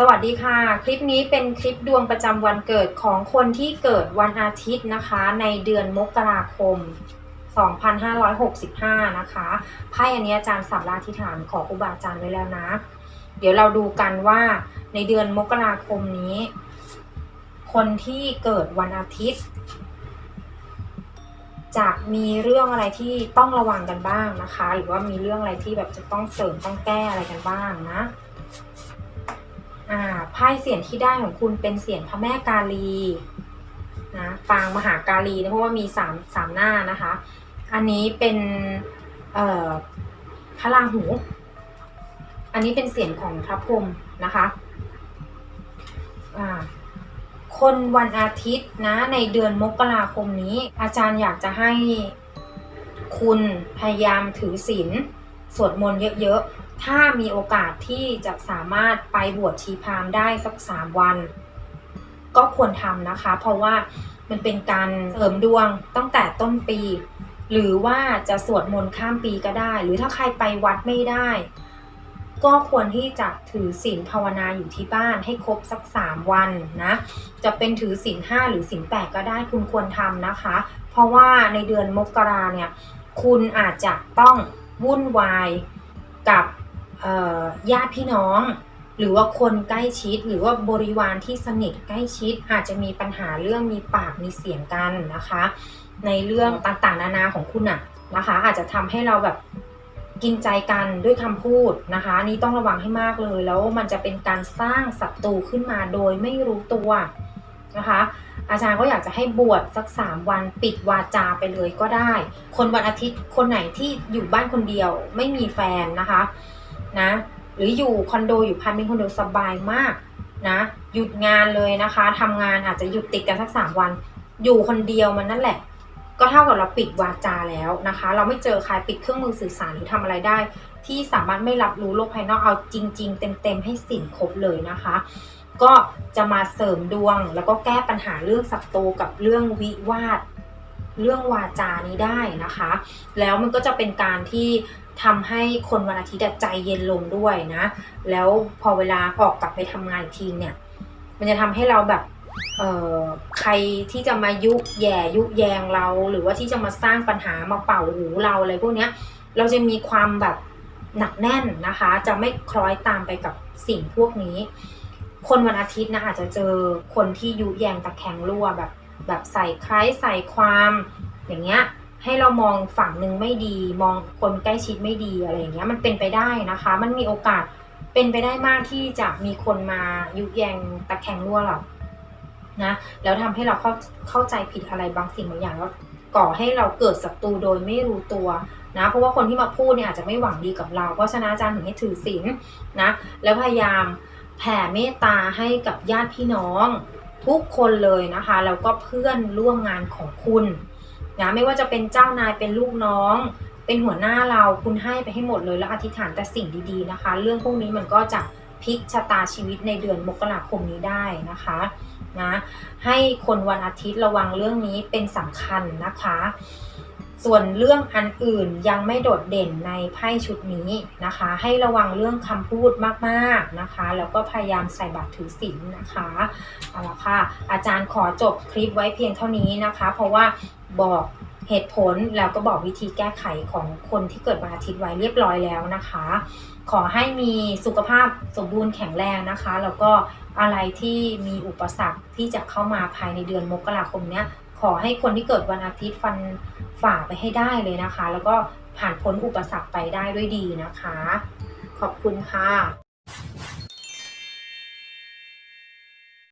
สวัสดีค่ะ คลิปนี้เป็นคลิปดวงประจำวันเกิดของคนที่เกิดวันอาทิตย์นะคะ ในเดือนมกราคม 2565 นะคะไพ่อันนี้อาจารย์สับราธิฐานขอครูบาอาจารย์ไว้แล้วนะ เดี๋ยวเราดูกันว่าในเดือนมกราคมนี้ คนที่เกิดวันอาทิตย์จะมีเรื่องอะไรที่ต้องระวังกันบ้างนะคะ หรือว่ามีเรื่องอะไรที่แบบจะต้องเสริมต้องแก้อะไรกันบ้างนะ อ่าไพ่เสียงที่ได้ของคุณเป็นเสียงพระแม่กาลีนะปางมหากาลีนะเพราะว่ามีสามสามหน้านะคะ อันนี้เป็นเอ่อพระราหู อันนี้เป็นเสียงของพระพรหมนะคะอ่าคนวันอาทิตย์นะในเดือนมกราคมนี้ อาจารย์อยากจะให้คุณพยายามถือศีล สวดมนต์เยอะๆ ถ้ามีโอกาสที่จะสามารถไปบวชชีพรามได้สักสามวัน ก็ควรทำนะคะ เพราะว่ามันเป็นการเสริมดวงตั้งแต่ต้นปี หรือว่าจะสวดมนต์ข้ามปีก็ได้ หรือถ้าใครไปวัดไม่ได้ ก็ควรที่จะถือศีลภาวนาอยู่ที่บ้านให้ครบสักสามวันนะ จะเป็นถือศีลห้าหรือศีลแปดก็ได้คุณควรทำนะคะ เพราะว่าในเดือนมกราเนี่ย คุณอาจจะต้อง วุ่นวายกับญาติพี่น้อง หรือว่าคนใกล้ชิด หรือว่าบริวารที่สนิทใกล้ชิด อาจจะมีปัญหาเรื่องมีปากมีเสียงกันนะคะ ในเรื่องต่างๆ นานาของคุณอะนะคะ อาจจะทำให้เราแบบกินใจกันด้วยคำพูดนะคะนี่ต้องระวังให้มากเลยแล้วมันจะเป็นการสร้างศัตรูขึ้นมาโดยไม่รู้ตัวนะคะ อาจารย์ก็อยากจะให้บวชสักสามวันปิดวาจาไปเลยก็ได้ คนวันอาทิตย์คนไหนที่อยู่บ้านคนเดียวไม่มีแฟนนะคะนะหรืออยู่คอนโดอยู่พันเป็นคอนโดสบายมากนะหยุดงานเลยนะคะทำงานอาจจะหยุดติดกันสักสามวัน อยู่คนเดียวมันนั่นแหละ ก็เท่ากับเราปิดวาจาแล้วนะคะ เราไม่เจอใครปิดเครื่องมือสื่อสารหรือทำอะไรได้ ที่สามารถไม่รับรู้โลกภายนอกเอาจริง ๆ เต็มๆให้สิ่งครบเลยนะคะ ก็จะมาเสริมดวง แล้วก็แก้ปัญหาเรื่องศัตรูกับเรื่องวิวาท เรื่องวาจานี้ได้นะคะ แล้วมันก็จะเป็นการที่ทำให้คนวันอาทิตย์ใจเย็นลงด้วยนะ แล้วพอเวลาออกกลับไปทำงานทีเนี่ย มันจะทำให้เราแบบใครที่จะมายุแย่ยุแยงเรา หรือว่าที่จะมาสร้างปัญหามาเป่าหูเราอะไรพวกนี้เราจะมีความแบบหนักแน่นนะคะ จะไม่คล้อยตามไปกับสิ่งพวกนี้ คนวันอาทิตย์นะอาจจะเจอคนที่ยุแยงตะแคงรั่วแบบแบบใส่ใครใส่ความอย่างเงี้ยให้เรามองฝั่งหนึ่งไม่ดี มองคนใกล้ชิดไม่ดีอะไรอย่างเงี้ยมันเป็นไปได้นะคะ มันมีโอกาสเป็นไปได้มากที่จะมีคนมายุแยงตะแคงรั่วเรานะแล้วทำให้เราเข้าเข้าใจผิดอะไรบางสิ่งบางอย่างแล้วก่อให้เราเกิดศัตรูโดยไม่รู้ตัวนะเพราะว่าคนที่มาพูดเนี่ยอาจจะไม่หวังดีกับเรา เพราะฉะนั้นอาจารย์ถึงให้ถือศีลนะแล้วพยายาม แผ่เมตตาให้กับญาติพี่น้อง ทุกคนเลยนะคะแล้วก็เพื่อนร่วมงานของคุณนะไม่ว่าจะเป็นเจ้านายเป็นลูกน้อง เป็นหัวหน้าเราคุณให้ไปให้หมดเลยแล้วอธิษฐานแต่สิ่งดีๆนะคะ เรื่องพวกนี้มันก็จะพลิกชะตาชีวิตในเดือนมกราคมนี้ได้นะคะนะให้คนวันอาทิตย์ระวังเรื่องนี้เป็นสำคัญนะคะ ส่วนเรื่องอันอื่นยังไม่โดดเด่นในไพ่ชุดนี้นะคะ ให้ระวังเรื่องคำพูดมากๆนะคะ แล้วก็พยายามใส่บาตรถือศีลนะคะเอาละค่ะอาจารย์ขอจบคลิปไว้เพียงเท่านี้นะคะ เพราะว่าบอกเหตุผลแล้วก็บอกวิธีแก้ไขของคนที่เกิดวันอาทิตย์ไว้เรียบร้อยแล้วนะคะ ขอให้มีสุขภาพสมบูรณ์แข็งแรงนะคะ แล้วก็อะไรที่มีอุปสรรคที่จะเข้ามาภายในเดือนมกราคมเนี้ย ขอให้คนที่เกิดวันอาทิตย์ฟันฝ่าไปให้ได้เลยนะคะ แล้วก็ผ่านพ้นอุปสรรคไปได้ด้วยดีนะคะ ขอบคุณค่ะ